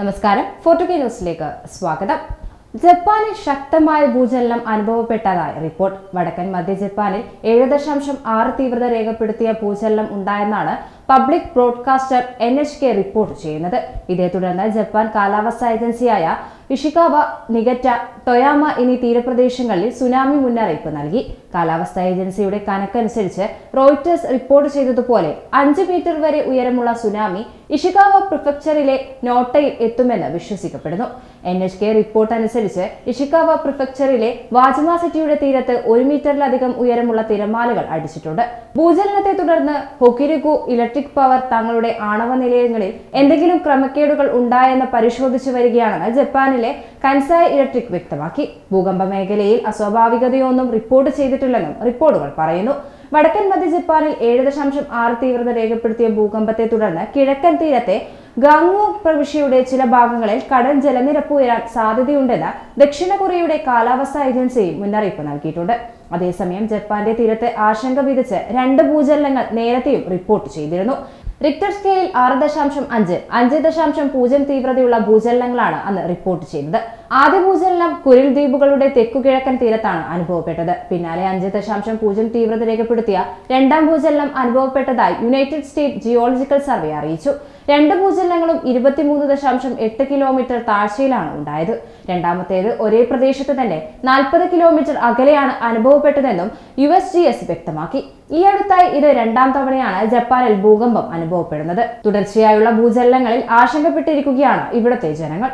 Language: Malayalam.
നമസ്കാരം. ഫോർട്ടുകെ ന്യൂസിലേക്ക് സ്വാഗതം. ജപ്പാനിൽ ശക്തമായ ഭൂചലനം അനുഭവപ്പെട്ടതായി റിപ്പോർട്ട്. വടക്കൻ മധ്യ ജപ്പാനിൽ ഏഴ് ദശാംശം ആറ് തീവ്രത രേഖപ്പെടുത്തിയ ഭൂചലനം ഉണ്ടായെന്നാണ് public broadcaster N H K report ചെയ്യുന്നത്. ഇതേ തുടർന്ന് ജപ്പാൻ കാലാവസ്ഥാ ഏജൻസിയായ ഇഷിക്കാവ നികറ്റ ടൊയാമ എന്നീ തീരപ്രദേശങ്ങളിൽ സുനാമി മുന്നറിയിപ്പ് നൽകി. കാലാവസ്ഥാ ഏജൻസിയുടെ കണക്കനുസരിച്ച് റോയിറ്റേഴ്സ് റിപ്പോർട്ട് ചെയ്തതുപോലെ അഞ്ച് മീറ്റർ വരെ ഉയരമുള്ള സുനാമി ഇഷിക്കാവ പ്രിഫക്ചറിലെ നോട്ടയിൽ എത്തുമെന്ന് വിശ്വസിക്കപ്പെടുന്നു. എൻ എച്ച് കെ റിപ്പോർട്ട് അനുസരിച്ച് ഇഷിക്കാവ പ്രിഫക്ചറിലെ വാജമ സിറ്റിയുടെ തീരത്ത് ഒരു മീറ്ററിലധികം ഉയരമുള്ള തിരമാലകൾ അടിച്ചിട്ടുണ്ട്. ഭൂചലനത്തെ തുടർന്ന് ഹൊക്കിരിക്കു ഇലക്ട്രിക് പവർ തങ്ങളുടെ ആണവ നിലയങ്ങളിൽ എന്തെങ്കിലും ക്രമക്കേടുകൾ ഉണ്ടായെന്ന് പരിശോധിച്ചു വരികയാണെന്ന് ജപ്പാനിലെ കൻസായ് ഇലക്ട്രിക് വ്യക്തമാക്കി. ഭൂകമ്പ മേഖലയിൽ അസ്വാഭാവികതയൊന്നും റിപ്പോർട്ട് ചെയ്തിട്ടില്ലെന്നും റിപ്പോർട്ടുകൾ പറയുന്നു. വടക്കൻ മധ്യ ജപ്പാനിൽ ഏഴ് ദശാംശം ആറ് തീവ്രത രേഖപ്പെടുത്തിയ ഭൂകമ്പത്തെ തുടർന്ന് കിഴക്കൻ തീരത്തെ ഗംഗു പ്രവിശ്യയുടെ ചില ഭാഗങ്ങളിൽ കടൽ ജലനിരപ്പ് ഉയരാൻ സാധ്യതയുണ്ടെന്ന് ദക്ഷിണ കൊറിയയുടെ കാലാവസ്ഥാ ഏജൻസിയും മുന്നറിയിപ്പ് നൽകിയിട്ടുണ്ട്. അതേസമയം ജപ്പാന്റെ തീരത്തെ ആശങ്ക വിധിച്ച് രണ്ട് ഭൂചലനങ്ങൾ നേരത്തെയും റിപ്പോർട്ട് ചെയ്തിരുന്നു. റിക്ടർ സ്കെയിൽ ആറ് ദശാംശം അഞ്ച് അഞ്ച് ദശാംശം പൂജ്യം തീവ്രതയുള്ള ഭൂചലനങ്ങളാണ് അന്ന് റിപ്പോർട്ട് ചെയ്തത് ആദ്യ ഭൂചലനം കുരിൽ ദ്വീപുകളുടെ തെക്കുകിഴക്കൻ തീരത്താണ് അനുഭവപ്പെട്ടത്. പിന്നാലെ അഞ്ച് ദശാംശം പൂജ്യം തീവ്രത രേഖപ്പെടുത്തിയ രണ്ടാം ഭൂചലനം അനുഭവപ്പെട്ടതായി യുണൈറ്റഡ് സ്റ്റേറ്റ് ജിയോളജിക്കൽ സർവേ അറിയിച്ചു. രണ്ട് ഭൂചലനങ്ങളും ഇരുപത്തിമൂന്ന് ദശാംശം എട്ട് കിലോമീറ്റർ താഴ്ചയിലാണ് ഉണ്ടായത്. രണ്ടാമത്തേത് ഒരേ പ്രദേശത്ത് തന്നെ നാൽപ്പത് കിലോമീറ്റർ അകലെയാണ് അനുഭവപ്പെട്ടതെന്നും യു എസ് ജി എസ് വ്യക്തമാക്കി. ഈ അടുത്തായി ഇത് രണ്ടാം തവണയാണ് ജപ്പാനിൽ ഭൂകമ്പം അനുഭവപ്പെടുന്നത്. തുടർച്ചയായുള്ള ഭൂചലനങ്ങളിൽ ആശങ്കപ്പെട്ടിരിക്കുകയാണ് ഇവിടുത്തെ ജനങ്ങൾ.